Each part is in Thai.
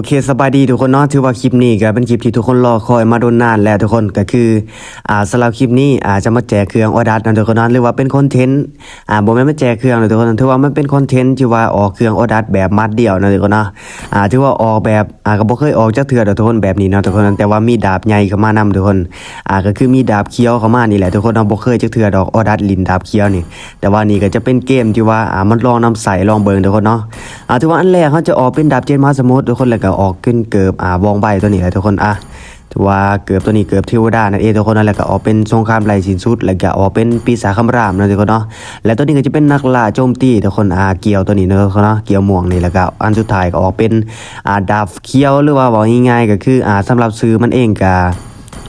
อเคสบายดีทุกคนเนาะถือว่าคลิปนี้ก็เป็นคลิปที่ทุกคนรอคอยมาโดนนานแล้วทุกคนก็คืออ่าสำหรับคลิปนี้อาจะมาแจกเครื่องออดัสนะทุกคนเนาะหรือว่าเป็นคอนเทนต์อ่าบ่แม่นมาแจกเครื่องนะทุกคนถือว่ามันเป็นคอนเทนต์ที่ว่าออกเครื่องออดัสแบบมัดเดียวนะทุกคนเนาะอ่าถือว่าออกแบบอ่าก็บ่เคยออกจักเทื่อดอกทุกคนแบบนี้เนาะทุกคนแต่ว่ามีดาบใหญ่เข้ามานํทุกคนอ่าก็คือมีดาบเขียวเข้ามานี่แหละทุกคนเนาะบ่เคยจักเทื่อดอกออดัสลินดาบเขียวนี่ แต่ว่านี่ก็จะเป็นเกมที่ว่าอ่ามันลองนำใส่ลองเบิ่งทุกคนเนาะอ่าถือว่าอันแรกเขาจะออกเป็นดาบเจนมาสมุทรทุกคนแล้วก็ออกขึ้นเกิบอ่าวองใบตัวนี้แหละทุกคนอะถือว่าเกือบตัวนี้เกือบเทวดานั่นเองทุกคนนั่นแหละก็ออกเป็นสงครามไล่สินสุด แล้วก็ออกเป็นปีศาจคำรามนะทุกคนเนาะและตัวนี้ก็จะเป็นนักล่าโจมตีทุกคนอ่าเกี่ยวตัวนี้เนอะทุกคนเนาะเกี่ยวม่วงนี่แล้วก็อันสุดท้ายก็ออกเป็นอ่าดาบเขียวหรือว่าบอกง่ายๆก็คืออ่าสำหรับซื้อมันเองก็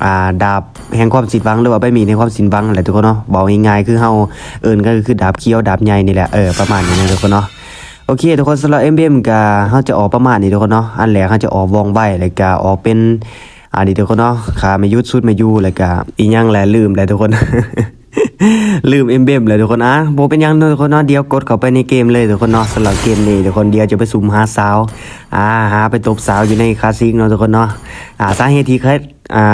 อ่าดาบแห่งความสินวังหรือว่าใบมีในความสินวังแหละทุกคนเนาะบอกง่ายๆคือเฮาเอิ้นก็คือดาบเขียวดาบใหญ่นี่แหละเออประมาณนี้นะทุกคนเนาะ โอเค ทุกคนสำหรับ MBM ก็เขาจะออกประมาณนี้ทุกคนเนาะอันแรกเขาจะออกวงใบแล้วก็ออกเป็นอันนี้ทุกคนเนาะขาไม่ยุดสุดไม่ยู่แล้วก็อีหยังแหละลืมแล้วทุกคน ลืมเอ็มเบมเลยทุกคนอะโบเป็นยังทุกคนเนาะเดี๋ยวกดเข้าไปในเกมเลยทุกคนเนาะสำหรับเกมนี้ทุกคนเดียวจะไปสุ่มหาสาวอ่าหาไปตบสาวอยู่ในคาสิกเนาะทุกคนเนาะอ่าสาเหตุที่เคยอ่า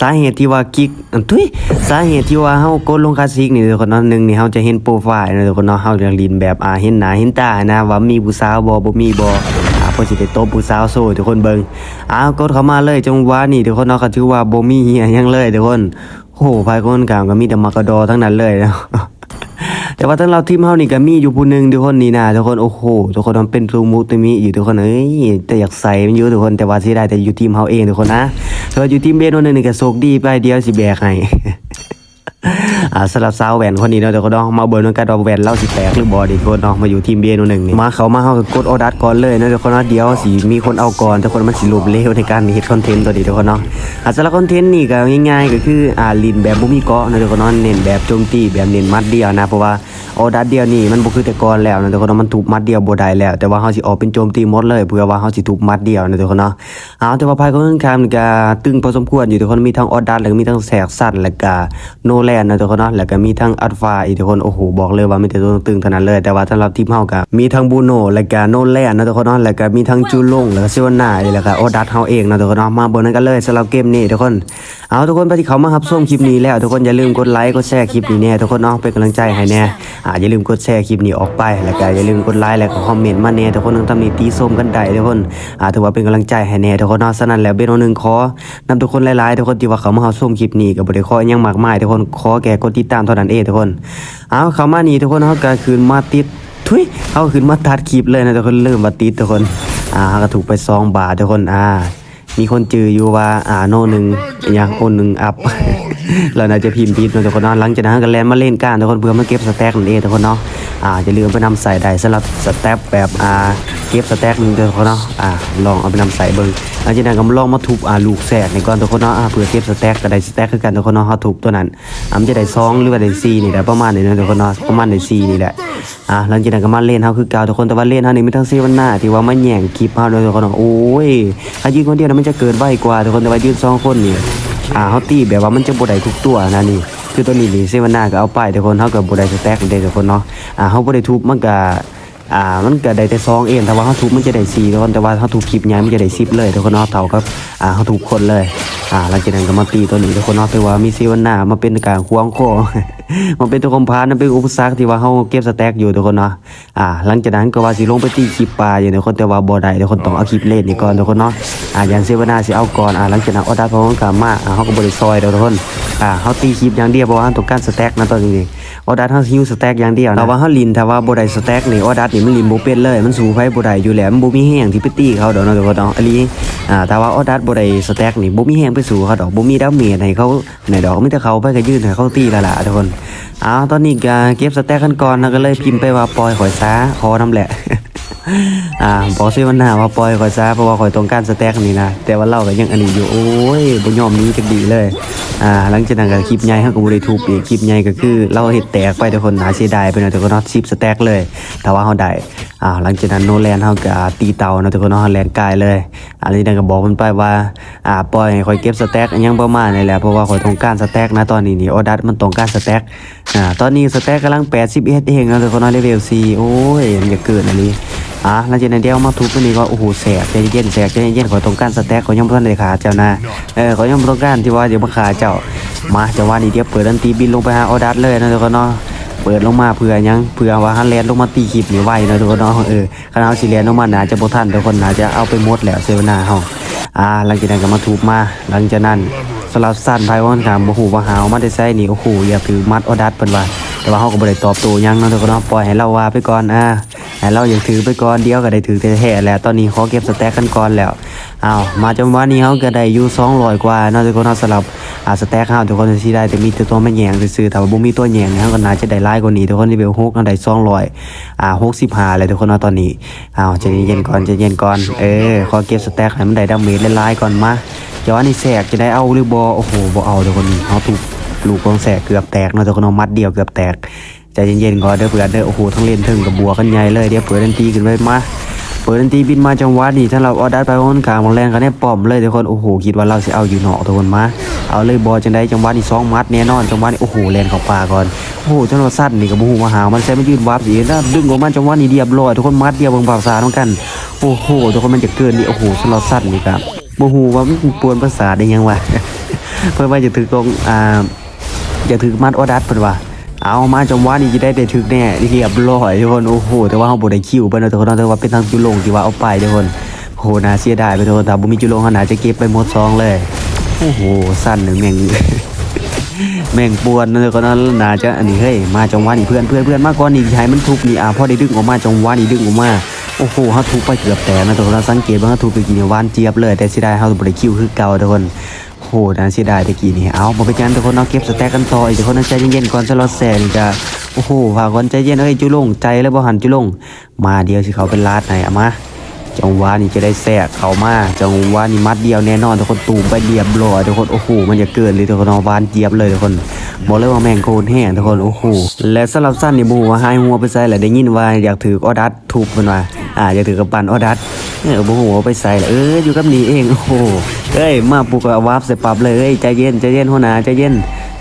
สาเหตุที่ว่ากิ๊กอันทุยสาเหตุที่ว่าเฮากดลงคาสิกนี่ทุกคนเนาะหนึ่งนี่เฮาจะเห็นโปรไฟล์นะทุกคนเนาะเฮาจะลินแบบอ่าเห็นหน้าเห็นตานะว่ามีผู้สาวบ่บ่มีบ่อ่าเพื่อสิได้ตบผู้สาวโซ่ทุกคนเบิ่งอ้าวกดเข้ามาเลยจังหวะนี้ทุกคนเนาะก็ถือว่าบ่มีเหี้ยยังเลยทุกคน โอ้โหภายคนกลางก็มีแต่มากระดอทั้งนั้นเลยนะแต่ว่าทั้งเราทีมเฮานี่ก็มีอยู่ผู้หนึงทุกคนนี่นะทุกคนโอ้โหทุกคนมันเป็นซูมูตมิอยู่ทุกคนเอ้ยแต่อยากใส่มันอยู่ทุกคนแต่ว่าสิได้แต่อยู่ทีมเฮาเองทุกคนนะถ้าอยู่ทีมเบสโน่นนี่ก็โชคดีไปเดียวสิแบกให้ อ่าสำหรับสาวแหวนคนนี้เนาะเดี๋ยวก็ต้องมาเบิร์นกันดอกแหวนเล่าสิแตกหรือบอดีทุกคนเนาะมาอยู่ทีมเบียร์หนึ่งนี่มาเขามาเขาก็กดออดัสก่อนเลยเนาะเดี๋ยวคนเนาะเดี๋ยวสิมีคนเอาก่อนทุกคนมันสิรูปเร็วในการเฮ็ดคอนเทนต์ตัวนี้ทุกคนเนาะอ่าสำหรับคอนเทนต์นี่ก็ง่ายๆ ก็คืออ่าลินแบบบ่มีเกาะเนาะเดี๋ยวคนเนาะเน้นแบบโจมตีแบบเน้นมัดเดียวนะเพราะว่าออดัสเดียวนี่มันบ่คือแต่ก่อนแล้วนะทุกคนเนาะมันถูกมัดเดียวบ่ได้แล้ว แต่ว่าเฮาสิออกเป็นโจมตีหมดเลยเพื่อว่าเฮาสิถูกมัดเดียวนะทุกคนเนาะเอาแต่ว่าภายของข้างๆนี่ก็ตึงพอสมควรอยู่ทุกคนมีทั้งออดัสแล้วก็มีทั้งแสกสั้นแล้วก็โนแลนนะทุกคนเนาะแล้วก็มีทั้งอัลฟาอีกทุกคนโอ้โหบอกเลยว่ามีแต่ตัวตึงๆเท่านั้นเลยแต่ว่าสำหรับทีมเฮาก็มีทั้งบูโน่แล้วก็โนแลนนะทุกคนเนาะแล้วก็มีทั้งจูลงแล้วก็เซวานาแล้วก็ออดัตเฮาเองนะทุกคนเนาะมาบนนั้นกันเลยสำหรับเกมนี้ทุกคน เอาทุกคนไปที่เขามาครับชมคลิปนี้แล้ว ทุกคนอย่าลืมกดไลค์กดแชร์คลิปนี้แน่ทุกคนเนาะเป็นกำลังใจให้แน่อ่าอย่าลืมกดแชร์คลิปนี้ออกไปแล้วก็อย่าลืมกดไลค์แล้วก็คอมเมนต์มาแน่ทุกคนทั้งทำนี้ตีส้มกันได้ทุกคนอ่าถือว่าเป็นกำลังใจให้แน่ทุกคนเนาะฉะนั้นแล้วเบนเอหนึ่งขอนำทุกคนหลายๆทุกคนที่ว่าเขามารับชมคลิปนี้ก็บ่ได้ขอยังมากมายทุกคนขอแก่กดติดตามเท่านั้นเองทุกคนเอาเขามานี่ทุกคนเฮาก็คืนมาติดทุยเขาขึ้นมาตัดคลิปเลยนะทุกคนเริ่มมาติดทุกคนอ่าก็ถูกไปสองบาททุกคนอ่า มีคนจืออยู่ว่าอ่าโน่หนึ่งอย่างโอนหนึ่งอัพ เราน่าจะพิมพ์ผิดนะทุกคนเนาะหลังจากนั้นก็แลนมาเล่นการทุกคนเพื่อมาเก็บสแต็กนั่นเองทุกคนเนาะ อ่าอย่าลืมไปนำใส่ได้สำหรับสแต็กแบบอ่าเก็บสแต็กหนึงทุกคนเนาะอ่าลองเอาไปนำใส่เบิ่งหลังจากนั้นก็ลองมาทุบอ่าลูกแสกในก่อนทุกคนเนาะอ่าเพื่อเก็บสแต็กก็ได้สแต็กคือกันทุกคนเนาะเขาทุบตัวนั้นอ่ามันจะได้ซองหรือว่าได้ซีนี่แหละประมาณนี้นะทุกคนเนาะประมาณได้ซีนี่แหละอ่าหลังจากนั้นก็มาเล่นเฮาคือเก่าทุกคนแต่ว่าเล่นเฮานี่มีทั้งเซวันหน้าที่ว่ามาแย่งคลิปเฮาโดยทุกคนเนาะโอ้ยถ้ายืนคนเดียวนะมันจะเกิดไวกว่าทุกคนแต่ว่ายืนสองคนนี่อ่าเฮาตีแบบว่ามันจะบ่ได้ทุกตัวนะนี่ คือตัวนี้นี่เซวันน้าก็เอาไปทุกคนเฮาก็บ่ได้สแต็กได้ทุกคนเนาะอ่าเฮาบ่ได้ทุบมันก็อ่ามันก็ได้แต่ซองเองแต่ว่าเฮาทุบมันจะได้4ทุกคนแต่ว่าเฮาทุบคลิปใหญ่มันจะได้10เลยทุกคนเนาะเท่ากับอ่าเฮาทุบคนเลยอ่าหลังจากนั้นก็มาตีตัวนี้ทุกคนเนาะถือว่ามีเซวันนามาเป็นการควงคอมันเป็นตัวคอมพานมันเป็นอุปสรรคที่ว่าเฮาเก็บสแต็กอยู่ทุกคนเนาะอ่าหลังจากนั้นก็ว่าสิลงไปตีคลิปปลาอยู่ทุกคนแต่ว่าบ่ได้ทุกคนต้องเอาคลิปเล่นนี่ก่อนทุกคนเนาะอ่าอย่างเซวนาสิเอาก่อนอ่าหลังจากนั้นออดัสพร้อมกันมาอ่าเฮาก็บ่ได้ซอยทุกคน อ่าเฮาตีคลิปอย่างเดียวเพราะว่าต้องการสแต็กนะตอนนี้ออดัสเฮาหิวสแต็กอย่างเดียวนะแต่ว่าเฮาลินถ้าว่าบ่ได้สแต็กนี่ออดัสนี่มันลินบ่เป็นเลย มันสู้ไผบ่ได้อยู่แล้วมันบ่มีแฮงที่ไปตีเขาดอกเนาะทุกคนเนาะอันนี้อ่าถ้าว่าออดัสบ่ได้สแต็กนี่บ่มีแฮงไปสูเขาดอกบ่มีดาเมจให้เขาไหนดอกไมีแต่เขาไปก็ยืนให้เขาตีละล่ะทุกคนอ้าวตอนนี้ก็เก็บสแต็กกันก่อนนะก็เลยพิมพ์ไปว่าปล่อยข่อยซาขอนํแหละ อ่าบอกซิวันหน้าว่าปล่อยข่อยซะเพราะว่าข่อยต้องการสแต็กนี่นะแต่ว่าเราก็ยังอันนี้อยู่โอ้ยบ่ยอมนี้จักดีเลยอ่าหลังจากนั้นก็คลิปใหญ่เฮาก็บ่ได้ทุบอีกคลิปใหญ่ก็คือเราเฮ็ดแตกไปทุกคนน่าเสียดายไปหน่อยทุกคนเนาะ10สแต็กเลยแต่ว่าเฮาได้อ่าหลังจากนั้นโนแลนเฮาก็ตีเตาเนาะทุกคนเนาะแลนกายเลยอันนี้นั่นก็บอกมันไปว่าอ่าปล่อยให้ข่อยเก็บสแต็กอิหยังประมาณนี้แหละเพราะว่าข่อยต้องการสแต็กนะตอนนี้นี่ออดัสมันต้องการสแต็กอ่าตอนนี้สแต็กกำลัง81เองเนาะทุกคนเนาะเลเวล4โอ้ยมันจะเกินอันนี้ อะหลังจากนั้นเดี๋ยวมาทุบตัวนี้ก็โอ้โหแสบใจเย็นแสบใจเย็นขอตรงการสแต็กขอยังบ่ทันได้ขาเจ้านะเออขอยังบ่ต้องการที่ว่าเดี๋ยวมาขาเจ้ามาจังหวะนี้เดี๋ยวเปิดดันตีบินลงไปหาออดัสเลยนะทุกคนเนาะเปิดลงมาเผื่อยังเผื่อว่าฮันแลนลงมาตีคลิปนี่ไว้นะทุกคนเนาะเออคณะเอาสิแลนลงมาหนาจะบ่ทันทุกคนหนาจะเอาไปหมดแล้วเซเวนาเฮาอ่าหลังจากนั้นก็มาทุบมาหลังจากนั้นสลับสั้นไพวอนคามบ่ฮู้ว่าหาวมาได้ใส่นี่โอ้โหอย่าถือมัดออดัสเพิ่นว่าแต่ว่าเฮาก็บ่ได้ตอบโต้หยังเนาะทุกคนเนาะปล่อยให้เราว่าไปก่อนอ่า ให้เราอยากถือไปก่อนเดียวก็ได้ถือแท้ๆแล้วตอนนี้ขอเก็บสแต็กกันก่อนแล้วอ้าวมาจังหวะนี้เฮาก็ได้อยู่200กว่านาะทุกคนเนาสำหรับอ่าสแต็กเฮาทุกคนสิได้แต่มีแต่ตัวแม่แยงซื่อๆแต่ว่าบ่มีตัวแยงเฮาก็น่าจะได้หลายกว่านี้ทุกคนที่เบล6เฮาได้200อ่า65เลยทุกคนเนาะตอนนี้อ้าวใจเย็นก่อนใจเย็นก่อนเออขอเก็บสแต็กให้มันได้ดาเมจหลายๆก่อนมาจังหวะนี้แสกจะได้เอาหรือบ่โอ้โหบ่เอาทุกคนเฮาถูกลูกกองแสกเกือบแตกนาะแต่คนเอามัดเดียวเกือบแตก ใจเย็นๆก่อนเด้อเพื่อนเด้อโอ้โหทั้งเล่นทั้งกับบัวกันใหญ่เลยเดี๋ยวเปิดดันตีขึ้นไปมาเปิดดันตีบินมาจังหวะนี้ถ้าเราเอาดัดไปคนกลางมันแรงกันแน่ป้อมเลยทุกคนโอ้โหคิดว่าเราสิเอาอยู่เนาะทุกคนมาเอาเลยบอจังได้จังหวะนี้สองมัดแน่นอนจังหวะนี้โอ้โหแลนเข้าป่าก่อนโอ้โหจังหวะสั้นนี่กับบูมาหามันใช้มันยืดวับสิแล้วดึงออกมาจังหวะนี้เรียบร้อยทุกคนมัดเดียวบิ่งบ่าวสาต้องกันโอ้โหทุกคนมันจะเกินนี่โอ้โหสลอสั้นนี่ครับบูฮูว่ามันปวนภาษาได้ยังวะเพื่อว่าจะถือตรงอ่าอย่าถือมัดออดัสเพิ่นว่า เอามาจงว่านี่จะได้ได้ถึกแน่เรียบร้อยทุกคนโอ้โหแต่ว่าเฮาบ่ได้คิวเพิ่นเนาะทุกคนเนาะแต่ว่าเป็นทางจุลงที่ว่าเอาไปทุกคนโอ้โหน่าเสียดายไปทุกคนแต่บ่มีจุลงเฮาน่าจะเก็บไปหมดซองเลยโอ้โหสั้นหนึ่งแม่งแม่งปวนเนะทุกคนนาะน่าจะอันนี้เฮ้ยมาจังหวะนี้เพื่อนเพื่อนเพื่อนมาก่อนนี่ให้มันทุบนี่อ่าพอได้ดึงออกมาจังหวะนี้ดึงออกมาโอ้โหเฮาทุบไปเกือบแตกนะทุกคนเราสังเกตว่าเฮาทุบไปกี่เนี่ยหวานเจี๊ยบเลย แต่เสียดายเฮาบ่ได้คิวคือเก่าทุกคน โหน่าเสียดายตะกี้นี่เอามาไปกันทุกคนเนาะเก็บสแต็กกันต่ออีกทุกคนใจเย็นๆก่อนสล็อตแสนจะโอ้โหฝากก่อนใจเย็นเอ้ยจุลงใจแล้วบ่หันจุลงมาเดียวสิเขาเป็นลาดไหนอะมา จังหวะนี่จะได้แทรกเขามาจังหวะนี่มัดเดียวแน่นอนทุกคนตูมไปเรียบร้อยทุกคนโอ้โหมันจะเกินเลยทุกคนเอาวานเจี๊ยบเลยทุกคนบอกเลยว่าแม่งโคตรแห้งทุกคนโอ้โหและสำหรับสั้นนี่บูว่าหายหัวไปใส่แหละได้ยินว่าอยากถือออดัสทุบมันว่าอ่าอยากถือกระปันออดัสเออบูหัวไปใส่เอออยู่กับนี่เองโอ้โหเอ้ยมาปลุกอาวาร์ปใส่ปรับเลยเอ้ยใจเย็นใจเย็นหัวหน้าใจเย็น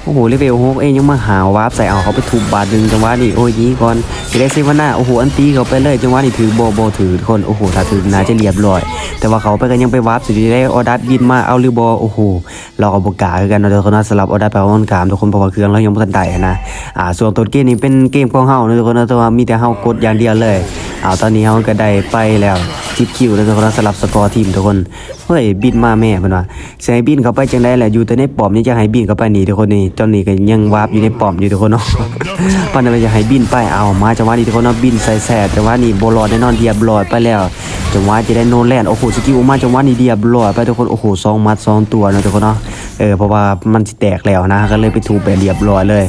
โอ้โหเลเวลหกเองยังมาหาวาร์ปใส่เอาเขาไปทุบบาทหนึ่งจังหวะนี่โอ้ยยีก่อนจะได้เซวาน่าโอ้โหอันตีเขาไปเลยจังหวะนี่ถือโบโบถือคนโอ้โหถ้าถือน่าจะเรียบร้อย แต่ว่าเขาไปกันยังไปวาร์ปสุดที่ได้ออดัสบินมาเอาหรือบอโอ้โหเราเอาบกาคือกันเนาะทุกคนนสลับออดัสไปวันกามทุกคนเพราะว่าเครื่องเรายังไม่ทันได้นะอ่าส่วนตัวเกมนี้เป็นเกมของเฮาทุกคนนะแต่ว่ามีแต่เฮากดอย่างเดียวเลยเอาตอนนี้เฮาก็ได้ไปแล้วทิปคิวแล้วทุกคนสลับสกอร์ทีมทุกคนเฮ้ยบินมาแม่เพิ่นว่าสิให้บินเข้าไปจังได๋แหละอยู่แต่ในป้อมนี่จะให้บินเข้าไปนี่ทุกคนนี่ตอนนี้ก็ยังวาร์ปอยู่ในป้อมอยู่ทุกคนเนาะปานนั้นจะให้บินไปเอามาจังหวะนี้ทุกคนเนาะบินใส่แสดจังหวะนี้บ่รอดแน่นอนเรียบร้อยไปแล้วจังหวะจะได้โนแลนด์โอ้โหสกิลออกมาจังหวะนี้เรียบร้อยไปทุกคนโอ้โหสองมัดสองตัวเนาะทุกคนเนาะเออเพราะว่ามันสิแตกแล้วนะก็เลยไปถูกไปเรียบร้อยเลย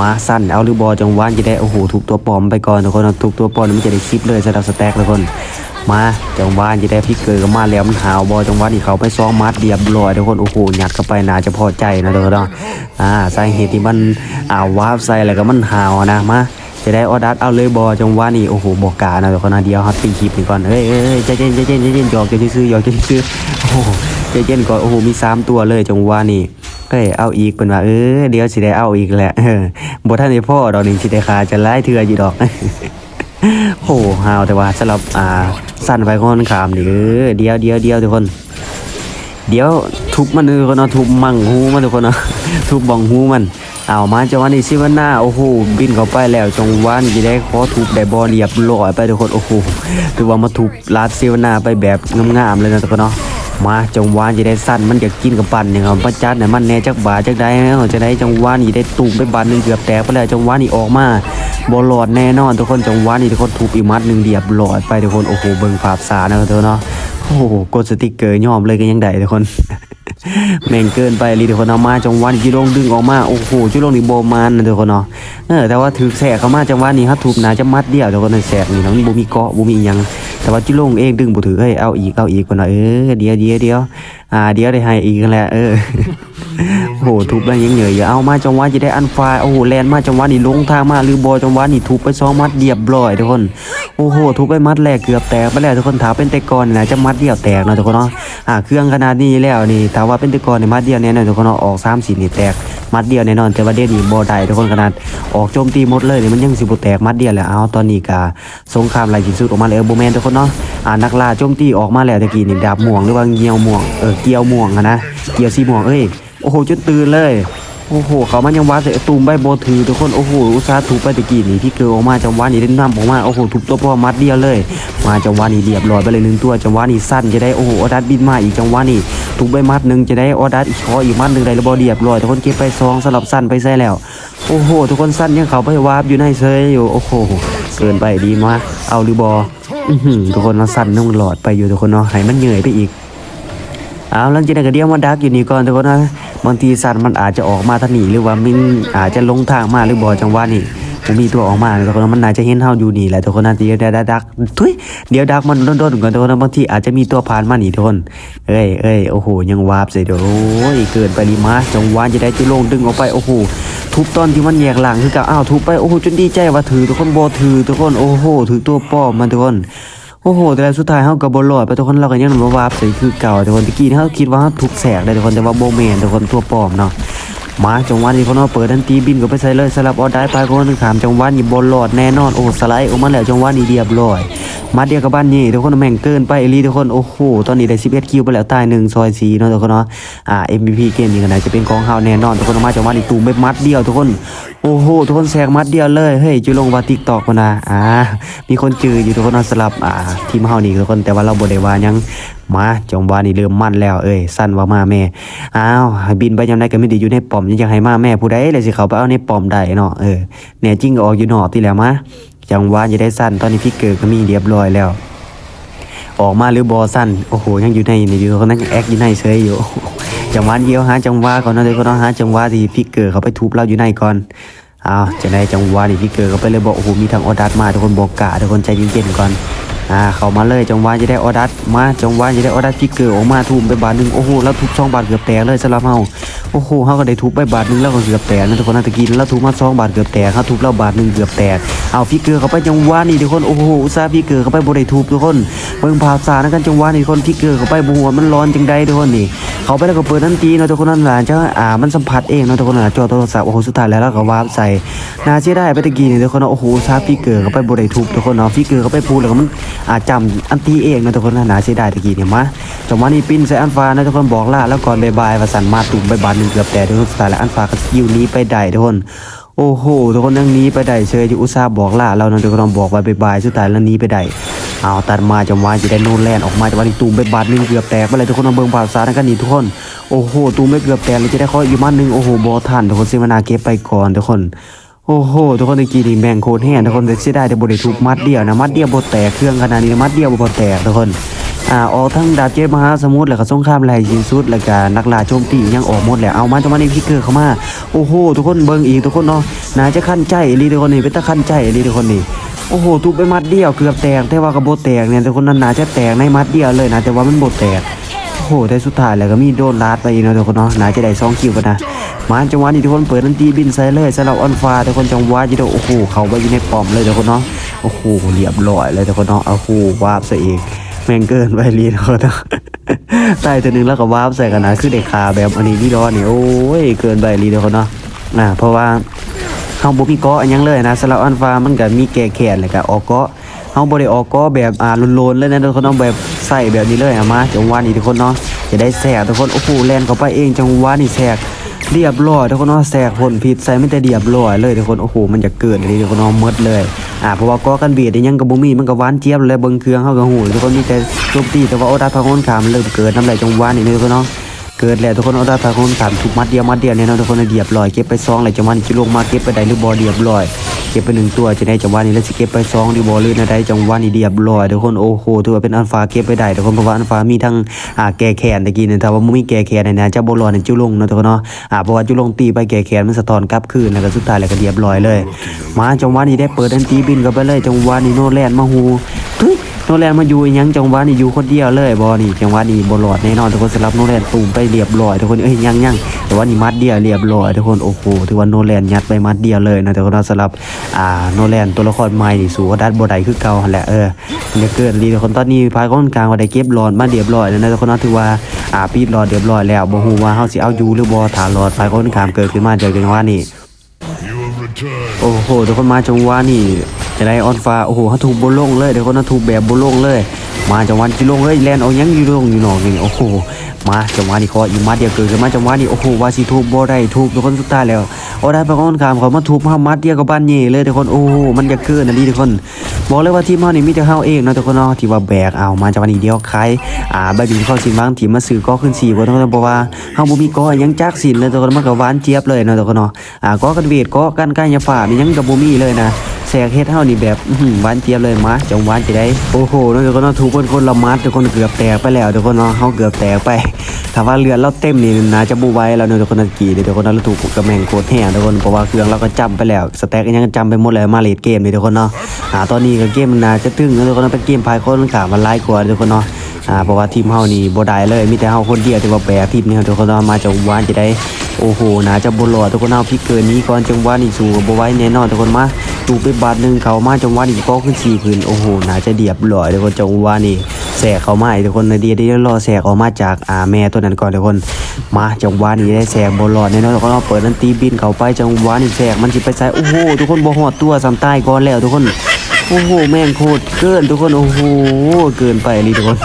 มาสั้นเอาหรือบอจังหวะจะได้โอ้โหถูกตัวปลอมไปก่อนทุกคนถูกตัวปลอมมันจะได้คลิปเลยสำหรับสแต็กทุกคน มาจังหวะจะได้พลิกเกิดก็มาแล้วมันหาวบอจังหวะนี่เขาไปซ้อมมัดเรียบร้อยทุกคนโอ้โหหยัดเข้าไปน่าจะพอใจนะทุกคนเนาะอ่าสาเหตุที่มันอ่าวาบใส่อะไรก็มันหาวนะมาจะได้ออดัสเอาเลยบอจังหวะนี่โอ้โหบอกกานะทุกคนนะเดียวครับตีคลิปนี่ก่อนเฮ้ยเฮ้ยเฮ้ยใจเย็นใจเย็นใจเย็นหยอกจะซื้อหยอกจะซื้อโอ้โหใจเย็นก่อนโอ้โหมีสามตัวเลยจังหวะนี่เฮ้ยเอาอีกเป็นว่าเออเดี๋ยวสิได้เอาอีกแหละบ่ท่านได้พ่อดอกหนึ่งสิได้ขาจะไล่เถื่ออยู่ดอก โอ้ฮาวแต่ว่าสำหรับอ่าสั้นไปค่อนขามนี่เอเดียวเดียวเดียวทุกคน เดี๋ยวทุบมันทุกคนเนาะทุบมังหูมันทุกคนเนาะทุบบองหูมันเอามาจังหวะนี้ซิวันหน้าโอ้โหบินเข้าไปแล้วจังหวะนี้ได้ขอทุบได้บอลเรียบร้อยไปทุกคนโอ้โหถือว่ามาทุบลาดซิวันหน้าไปแบบงามๆเลยนะทุกคนเนาะ มาจังหวะจะได้สั้นมันอยากกินกับปันเนี่ยครับประจัดเนี่ยมันแน่จักบาจักได้เขาจะได้จังหวะนี้ได้ตุ่มไปบันหนึงเกือบแตกไปแล้วจังหวะนี่ออกมาบอลลอดแน่นอนทุกคนจังหวะนี่ทุกคนถูกอีมัดหนึ่งเดียบหลอดไปทุกคนโอ้โหเบิ่งภาพสานะครับทุกคนเนาะโอ้โหกดสติกเกอร์ยอมเลยก็ยังได้ทุกคน แม่งเกินไปลีทุกคนเอามาจังหวะนี้จุลงดึงออกมาโอ้โหจุลงนี่โบมันนะทุกคนเนาะเออแต่ว่าถือแสกเข้ามาจังหวะนี้ฮัททุบนาจะมัดเดียวทุกคนในแสกนี่น้องบ่มีเกาะบ่มีอิหยังแต่ว่าจุลงเองดึงบ่ถือเฮ้ยเอาอีกเอาอีกคนเนาะเออเดียวเดียวเดียวอ่าเดียวได้ให้อีกกันแหละเออ หทุบแล้ยังเหนื่อยอยู่เอามาจังหวะจะได้อันไฟโอ้โหแลนมาจังหวะนี่ลงทางมาหรือบอจังหวะนี่ทุบไปสองมัดเดียบร้อยทุกคนโอ้โหทุบไปมัดแรกเกือบแตกไปแล้วทุกคนถามเป็นแต่กอนนี่นะจะมัดเดียวแตกนะทุกคนเนาะอ่าเครื่องขนาดนี้แล้วนี่ถามว่าเป็นแต่กอนในมัดเดียวเนี่ยนะทุกคนเนาะออกสามสี่นี่แตกมัดเดียวแน่นอนแต่ว่าเดยวนี้บ่ได้ทุกคนขนาดออกโจมตีหมดเลยนี่มันยังสิบแตกมัดเดียวแหละเอาตอนนี้ก็สงครามไล่สิ้นสุดออกมาแล้วเออบ่แมนทุกคนเนาะอ่านักล่าโจมตีออกมาแล้วตะกี้นี่ดาบม่วงหรือว่าเงียวม่วงเออเกียวม่วงนะเกียวสีม่วงเอ้ย อ้โหจนตื่นเลย โอ้โห เขามันยังวาใส่ตูมใบโบถือทุกคนโอ้โหอุตสาห์ถูกไปตะกี้นี่พี่เกลือออกมาจังหวะนี้ได้นำออกมาโอ้โหถูกตัวพ่อมัดเดียวเลย มาจังหวะนี้เรียบร้อยไปเลยหนึ่งตัวจังหวะนี้สั้นจะได้โอ้โหออดัดบินมาอีกจังหวะนี้ถูกใบมัดหนึ่งจะได้ออดัดอีกคออีกมัดหนึ่งได้ระบอเรียบร้อยทุกคนเก็บไปซองสลับสั้นไปใส่แล้วโอ้โห ทุกคนสั้นยังเขาไปวาบอยู่ในเซยอยู่โอ้โหเกินไปดีมากเอาหรือบอทุกคนมาสั้นนุ่งหลอดไปอยู่ทุกคนเนาะให้มันเหนื่อยไปอีก เอาหลังจากนั้นก็เดี๋ยวมาดักอยู่นี่ก่อนทุกคนนะบางทีสัตว์มันอาจจะออกมาทางนี้หรือว่ามันอาจจะลงทางมาหรือบ่จังหวะนี่ผมมีตัวออกมาทุกคนนะมันน่าจะเห็นเฮาอยู่นี่แหละทุกคนนะเดี๋ยวดักดักทุยเดี๋ยวดักมันโดนๆก่อนทุกคนนะบางทีอาจจะมีตัวผ่านมาหนีทุกคนเอ้ยเอ้ยโอ้โหยังวาบใส่เดี๋ยวโอ้ยเกินไปดีมาจังหวะจะได้จุลงดึงออกไปโอ้โหทุบตอนที่มันแยกหลังคือกับอ้าวทุบไปโอ้โหจนดีใจว่าถือทุกคนบ่ถือทุกคนโอ้โหถือตัวป้อมมันทุกคน โอ้โห แต่สุดท้ายเฮาก็บ่รอดไปทุกคนเราก็ยังบ่วาบใส่คือเก่าแต่คนตะกี้เฮาคิดว่าเฮาถูกแสกเลยทุกคนแต่ว่าบ่แม่นทุกคนตัวปลอมเนาะ มาจังหวะนี้คนเฮาเปิดทันทีบินก็ไปใส่เลยสลับออดได้ไปคนหนึงถามจังหวะนี้บ่รอดแน่นอนโอ้สไลด์ออกมาแล้วจังหวะนี้เรียบร้อยมาเดียวกับบ้านนี้ทุกคนแม่งเกินไปเอลีทุกคนโอ้โหตอนนี้ได้11คิวไปแล้วตาย1ซอย4เนาะทุกคนเนาะอ่า MVP เกมนี้ก็น่าจะเป็นของเฮาแน่นอนทุกคนมาจังหวะนี้ตูมไปมัดเดียวทุกคนโอ้โหทุกคนแซงมัดเดียวเลยเฮ้ยจุลงว่าติ๊กตอกมานะอ่ามีคนจืออยู่ทุกคนสลับอ่าทีมเฮานี่ทุกคนแต่ว่าเราบ่ได้ว่ายัง มาจงว่านี่เริ่มมั่นแล้วเอ้ยสั้นว่ามาแม่อ้าวบินไปยามใดก็ไม่ได้อยู่ในป้อมยังให้มาแม่ผู้ใดเลยสิเขาไปเอาในป้อมได้เนาะเออเนี่ยจริงออกอยู่นอกที่แล้วมาจังว่าจะได้สั้นตอนนี้พี่เกิดก็มีเรียบร้อยแล้ว ออกมาหรือบอสั้นโอ้โหยังอยู่ในนี่อยู่คนนั้นแอคอยู่ในเฉยอยู่จังหวะเดียวหาจังหวะก่อนนะเลยก็ต้องหาจังหวะที่พี่เกิดเขาไปทุบเราอยู่ในก่อนอ้าวจะได้จังหวะนี่พี่เกิดเขาไปเลยบอกโอ้โหมีทางออดัสมาทุกคนบอกกะทุกคนใจเย็นๆก่อน อ่าเข้ามาเลยจังหวะจะได้ออดัสมาจังหวะจะได้ออดัสพี่เกิดออกมาทุ่มไปบาทหนึ่งโอ้โหแล้วทุบช่องบาทเกือบแตกเลยสำหรับเฮาโอ้โหเฮาก็ได้ทุบไปบาทหนึ่งแล้วก็เกือบแตกนะทุกคนนะตะกี้แล้วทุบมาสองบาทเกือบแตกเฮาทุบแล้วบาทหนึ่งเกือบแตกเอาพี่เกิดเขาไปจังหวะนี่ทุกคนโอ้โหอุตส่าห์พี่เกิดเขาไปบ่ได้ทุบทุกคนเบิ่งภาพสานะกันจังหวะนี่ทุกคนพี่เกิดเขาไปบ่หัวมันร้อนจังใดทุกคนนี่เขาไปแล้วก็เปิดทันทีนะทุกคนนั่นหละจะอ่ามันสัมผัสเองนะทุกคนนะจอโทรศัพท์โอ้โหสุดท้ายแล้วเราก็วาร์ปใส่น่าเชื่อได้ไปตะกี้นี่ทุกคนนะโอ้โหซาฟิกเกอร์เขาไปบริทุบทุกคนเนาะฟิกเกอร์เขาไปพูดแล้วก็มันอาจำอันตีเองนะทุกคนนะนาเชื่อได้ตะกี้เนี่ยมาจังหวะนี้ปิ้นใส่อันฟ้านะทุกคนบอกล่าแล้วก่อนบายบายว่าสันมาตุ่มใบบานหนึ่งเกือบแต่ทุกคนสุดท้ายแล้วอันฟ้าก็ยิวนี้ไปได้ทุกคนโอ้โหทุกคนยังนี้ไปได้เชยที่อุตส่าห์บอกล่าเราเนาะทุกคนบอกไว้บายบายสุดท้ายแล้วนี้ไปได้เอาตัดมาจังหวะจะได้โน่นแลนออกมาจังหวะนี้ตูมไปบาดหนึ่งเกือบแตกไปเลยทุกคนเอาเบิ่งภาษาทางกันนี่ทุกคนโอ้โหตูมไม่เกือบแตกเลยจะได้ข้ออยู่มาหนึ่งโอ้โหบอทันทุกคนเซมานาเก็บไปก่อนทุกคน โอ้โหทุกคนตะกี้นี่แม่งโคตรแห้งทุกคนเสียดายแต่บ่ได้ทุกมัดเดียวนะมัดเดียวบ่แตกเครื่องขนาดนี้มัดเดียวบ่แตกทุกคนอ่าออกทั้งดาบเจ็ดมหาสมุทรแล้วก็สงครามแรงยินสุดแล้วก็นักล่าโจมตียังออกหมดแล้วเอามาจังหวะนี้พี่เกอร์เข้ามาโอ้โหทุกคนเบิ่งอีกทุกคนเนาะน่าจะขั้นใจอลีทุกคนนี่เป็นตะขั้นใจอลีทุกคนนี่โอ้โหทุบไปมัดเดียวเกือบแตกแต่ว่าก็บ่แตกเนี่ยแต่คนนั้นน่าจะแตกในมัดเดียวเลยนะแต่ว่ามันบ่แตก โอ้โหแต่สุดท้ายแล้วก็มีโดนลาดไปอีกเนะทุกคนเนาะน่าจะได้สองคิวกันนะมาจังหวะนี้ทุกคนเปิดทันทีบินใส่เลยสำหรับออนฟ้าทุกคนจังหวะที่โอ้โหเขาไปอยู่ในป้อมเลยทุกคนเนาะโอ้โหเรียบร้อยเลยทุกคนเนาะโอ้โหวาบซะเองแม่งเกินไปเรียนทุกคนเนาะตายตัวนึงแล้วก็วาบใส่กันนะคือเด็กขาแบบอันนี้พี่ดอนนี่โอ้ยเกินไปเรียนทุกคนเนาะอ่าเพราะว่าเฮาบ่มีเกาะอันยังเลยนะสำหรับอันฟ้ามันก็มีแก่แขนแล้วก็ออกเกาะเฮาบ่ได้ออกเกาะแบบอ่าโลนๆเลยนะทุกคนเนาะแบบ ใส่แบบนี้เลยอามาจังหวะนี้ทุกคนเนาะจะได้แสกทุกคนโอ้โหแลนเข้าไปเองจังหวะนี้แสกเรียบร้อยทุกคนเนาะแสกพ่นพิษใส่ไม่แต่เรียบร้อยเลยทุกคนโอ้โหมันจะเกิดเลยทุกคนเนาะมดเลยอ่าเพราะว่ากาะกันเบียดยังก็บ่มีมันก็หวานเจี๊ยบเลยเบิ่งเครื่องเฮาก็ฮู้ทุกคนมีแต่โจมตีแต่ว่าโอดาพาคนขามเริ่มเกิดน้ำไหลจังหวะนี้ทุกคนเนาะเกิดแล้วทุกคนเอาดาตาคนถามถูกมัดเดียวมัดเดียวเนี่ยเนาะทุกคนเดียบร้อยเก็บไปซองเลยจังหวะนี้จะลงมาเก็บไปได้หรือบอเดียบร้อย ก็บไปหนึ่งตัวจะได้จังหวะนี้แล้วสิเก็บไปสองหรือบอลื่นได้จังหวะนี้เดียบร้อยทุกคนโอ้โหถือว่าเป็นอันฟ้าเก็บไปได้ทุกคนเพราะว่าอันฟ้ามีทั้งอ่าแก่แขนตะกี้เนี่ยแต่ว่าไม่มีแก่แขนเนี่ยนะจะบอลลอยเนี่ยจุลงนะทุกคนเนาะอ่าเพราะว่าจุลงตีไปแก่แขนมันสะท้อนกลับคืนแล้วก็สุดท้ายแล้วก็เดียบร้อยเลย มาจังหวะนี้ได้เปิดอันตีบินกันไปเลยจังหวะนี้โนแลนมาฮูทุย โนแลนมาอยู่ยังจังหวะนี่อยู่คนเดียวเลยบ่นี่จังหวะนี้บ่รอดแน่นอนทุกคนสำหรับโนแลนตูมไปเรียบร้อยทุกคนเอ้ยยังยังแต่ว่านี่มัดเดียวเรียบร้อยทุกคนโอ้โหถือว่าโนแลนยัดไปมัดเดียวเลยนะทุกคนเนาสำหรับอ่าโนแลนตัวละครใหม่นี่สู่ดัดบ่ได้คือเก่าแหละเออมันจะเกิดดีทุกคนตอนนี้พายก้อนกลางว่าได้เก็บหลอดมาเรียบร้อยแล้วนะทุกคนเนาถือว่าอ่าปิดหลอดเรียบร้อยแล้วบ่ฮู้ว่าเฮาสิเอาอยู่หรือบ่ถ้าหลอดพายก้อนกลางเกิดขึ้นมาจากจังหวะนี้ You have returned. โอ้โหทุกคนมาจังหวะนี่ จะได้ออนฟ้าโอ้โหเขาถูกบนลงเลยเดี๋ยวคนนั้นถูกแบบบนลงเลย มาจังหวะที่ลงเลยแลนเอายังอยู่ลงอยู่หนอกนี่โอ้โหมาจังหวะนี้เขาอีกมาเดียวเกิดขึ้นมาจังหวะนี้โอ้โหวาสิถูกบ่ได้ถูกทุกคนสุดท้ายแล้วเอาได้ไปก้อนกามเขามาถูกมามัดเดียวกับบ้านเย่เลยทุกคนโอ้โหมันจะเกินนะดีทุกคนบอกเลยว่าทีมเขานี่มีแต่เฮาเองนะทุกคนเนาะที่ว่าแบกเอามาจังหวะนี้เดียวคลายอ่าใบบินเข้าสินบางทีมมาซื้อก็ขึ้นสี่คนทุกคนเพราะว่าเฮาบ่มีก็ยังจักสินเลยทุกคนมันก็หวานเจี๊ยบเลยนะทุกคนเนาะอ่าก็กันเวทก็กันใกล้ยาฝ่านี่ยังกับบ่มีเลยนะแสกเฮ็ดเฮานี่แบบหวานเจี๊ยบเลยมาจังหวานจะได้โอ้โหนั่นทุกคนเนาะทุกคนคนละมัดทุกคนเกือบแตกไปแล้วทุกคนเนาะเฮาเกือบแตกไปถ้าว่าเลือเราเต็มนี่น่าจะบ่ไหวแล้วเนาะทุกคนนากี่เดี๋ยวทุกคนเนาะเราถูกกระแมงโคตรแห้งทุกคนเพราะว่าเครื่องเราก็จำไปแล้วสแต็กยังจำไปหมดแล้วมาเลดเกมนี่ทุกคนเนาะอ่าตอนนี้ก็เกมมันน่าจะตึงทุกคนเนาะเป็นเกมพายคนขามันหลายกว่าทุกคนเนาะอ่าเพราะว่าทีมเฮานี่บ่ได้เลยมีแต่เฮาคนเดียวที่ว่าแบกทีมนี้ทุกคนเนาะมาจังหวานจะได้ โอ้โหนาจะบ่รอดทุกคนเอาพิกเกินนี้ก่อนจังหวะนี้สู้กับบไหวแน่นอนทุกคนมาตูไปบาทหนึ่งเขามาจังหวะนี้ก็ขึ้น4พื้นโอ้โหนาจะเดียบร้อยทุกคนจังหวะนี้แสกเข้ามาทุกคนในเดียวเดีรอแสกออกมาจากอ่าแม่ตัวนั้นก่อนทุกคน มาจังหวะนี้ได้แสกบ่รอดแน่นอนทุกคนเอาเปิดนั้นตีบินเขาไปจังหวะนี้แสกมันสิไปใส่โอ้โหทุกคนบ่ฮอดตัวซ้ำใต้ก่อนแล้วทุกคนโอ้โหแม่งโคตรเกินทุกคนโอ้โหเกินไปเลยทุกคน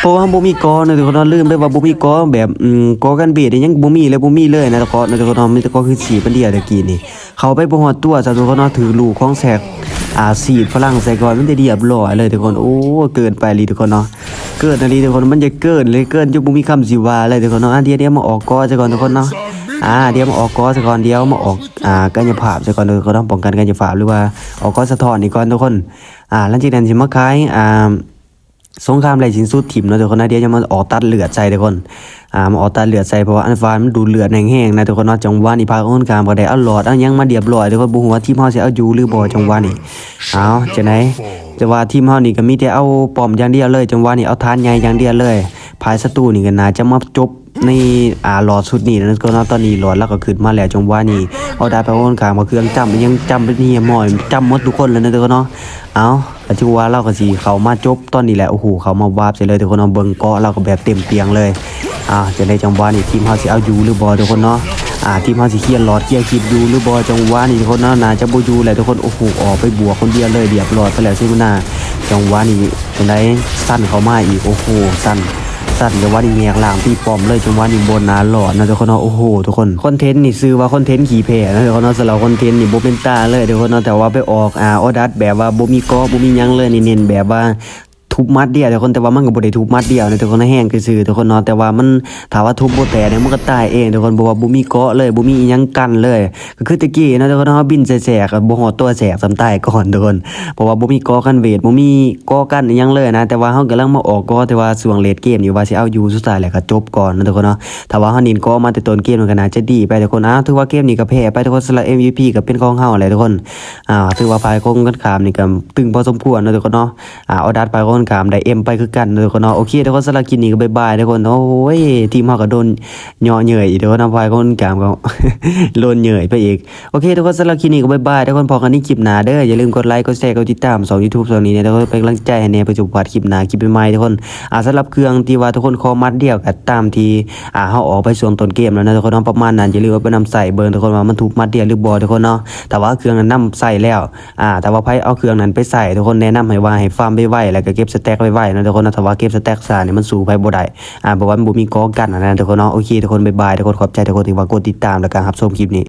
เพราะว่าบ่มีกอนะทุกคนนาะลืมไปว่าบ่มีกอแบบอืมกอกันเบียดยังบ่มีเลยบ่มีเลยนะทุกคนนะทุกคนเนาะมีแต่กอคือสีปันเดียวตะกี้นี่ เขาไปบ่ฮอดตัวซะทุกคนนาะถือลูกของแสกอ่าสีดฝรั่งใส่ก่อนมันได้เรียบร้อยเลยทุกคนโอ้เกินไปลยทุกคนเนาะเกินอะไรทุกคนมันจะเกินเลยเกินจนบ่มีคำสิว่าเลยทุกคนเนาะอะเดี๋ยวเดี๋ยวมาออกกอซะก่อนทุกคนเนาะอ่าเดี๋ยวมาออกกอซะก่อนเดี๋ยวมาออกอ่ากายภาพซะก่อนทุกคนเนาะป้องกันกายภาพหรือว่าออกกอสะท้อนนี่ก่อนทุกคนอ่าหลังจากนั้นสิมาคายอ่า สงครามไรสินสุดถิ่มเนาะทุกคนนะเดี๋ยวจะมาออกตัดเลือดใส่ทุกคนอ่ามาออกตัดเลือดใส่เพราะว่าอันฟานมันดูดเลือดแห้งๆนะทุกคนเนาะจังหวะนี้พาคนกลางบ่ได้เอาหลอดเอายังมาเดียบร้อยทุกคนบ่ฮู้ว่าทีมเฮาสิเอาอยู่หรือบ่จังหวะนี้เอาจะไหนจะว่าทีมเฮานี่ก็มีแต่เอาป้อมอย่างเดียวเลยจังหวะนี้เอาทานใหญ่อย่างเดียวเลยภายศัตรูนี่ก็น่าจะมาจบในอ่าหลอดสุดนี่นะทุกคนเนาะตอนนี้หลอดแล้วก็ขึ้นมาแล้วจังหวะนี้เอาได้ไปคนกลางมาเครื่องจำยังจำเป็นเหียหมอยจำหมดทุกคนเลยนะทุกคนเนาะเอา ปัจจุบันเราก็สีเขามาจบตอนนี้แหละโอ้โหเขามาวาบเสร็จเลยทุกคนเอาเบิงเกาะเราก็แบบเต็มเตียงเลยอ่าจะได้จังหวะนี้ทีมเฮาสิเอาอยู่หรือบอทุกคนเนาะอ่าทีมเฮาสิเคียร์หลอดเคียร์คิดอยู่หรือบอจังหวะนี้ทุกคนเนาะนาจะบ่อยู่แหละทุกคนโอ้โหออกไปบวกคนเดียวเลยเดียบหลอดไปแล้วซิมนาจังหวะนี้จังไดสั้นเขามาอีกโอ้โหสั้น สั่นจังหวะนี้แงกหลางพี่ปอมเลยจังหวะนี้บนนาหลอดนะทุกคนเนาะโอ้โหทุกคนคอนเทนต์นี่ซื้อว่าคอนเทนต์ขี่แผ่นะทุกคนเนาะสำหรับคอนเทนต์นี่บ่เป็นตาเลยทุกคนเนาะแต่ว่าไปออกอ่าออดัสแบบว่าบ่มีกอบ่มียังเลยนี่เน้นแบบว่า ทุบมัดเดียวทุกคนแต่ว่ามันก็บ่ได้ทุบมัดเดียวนะทุกคนแห้งซื่อๆทุกคนเนาะแต่ว่ามันถามว่าทุบบ่แตกเนี่ยมันก็ตายเองทุกคนบ่ว่าบ่มีเกาะเลยบ่มีอิหยังกันเลย ก็คือตะกี้นะทุกคนเนาะบินแสกๆบ่ฮอดตัวแสกสำใต้ก่อนทุกคนเพราะว่าบ่มีเกาะกันเวทบ่มีเกาะกันอิหยังเลยนะแต่ว่าเฮากำลังมาออกเกาะแต่ว่าช่วงเลดเกมนี่ว่าสิเอาอยู่สุดท้ายแล้วก็จบก่อนนะทุกคนเนาะถ้าว่าเฮานินเกาะมาแต่ต้นเกมมันก็น่าจะดีไปทุกคนอะถือว่าเกมนี้ก็แพ้ไปทุกคนสำหรับ MVP ก็เป็นของเฮาแหละทุกคนอ่าถือว่าพายคงกันขามนี่ก็ตึงพอสมควรนะทุกคนเนาะอ่าเอดัดพายคงกันขามได้ M ไปคือกันนะทุกคนเนาะโอเคทุกคนสำหรับคลิปนี้ก็บ๊ายบายทุกคนโอ้ยทีมเฮาก็โดนเหยาะเหนื่อยอีกทุกคนนาะพายคงกันขามก็โดนเหนื่อยไปอีกโอเคทุกคนสำหรับคลิปนี้ก็บ๊ายบายทุกคนพอกันที่คลิปหน้าเด้ออย่าลืมกดไลค์กดแชร์กดติดตามสอง YouTube สองนี้เนี่ยทุกคนเป็นกำลังใจให้ในปัจจุบันคลิปหน้าคลิปใหม่ทุกคนอ่าสำหรับเครื่องที่ว่าทุกคนคอมัดเดียวกับตามที่อ่าเฮาออกไปช่วงต้นเกมแล้วนะทุกคนเนาะประมาณนั้นอย่าลืมเอาไปนำใส่เบิ่งทุกคนว่ามันถูกมัดเดียวหรือบ่ทุกคนเนาะแต่ว่าเครื่องนั้นนำใส่แล้วอ่าแต่ว่าไผเอาเครื่องนั้นไปใส่ทุกคนแนะนำให้ว่าให้ฟาร์มไว้แล้วก็เก็บสแต็กไว้ๆนะทุกคนนะแต่ว่าเก็บสแต็กซาเนี่ยมันสูงไปบ่ได้อ่าเพราะว่ามันบ่มีกอกันอันนะทุกคนเนาะโอเคทุกคนบ๊ายบายทุกคนขอบใจทุกคนที่ว่ากดติดตามและการรับชมคลิปนี้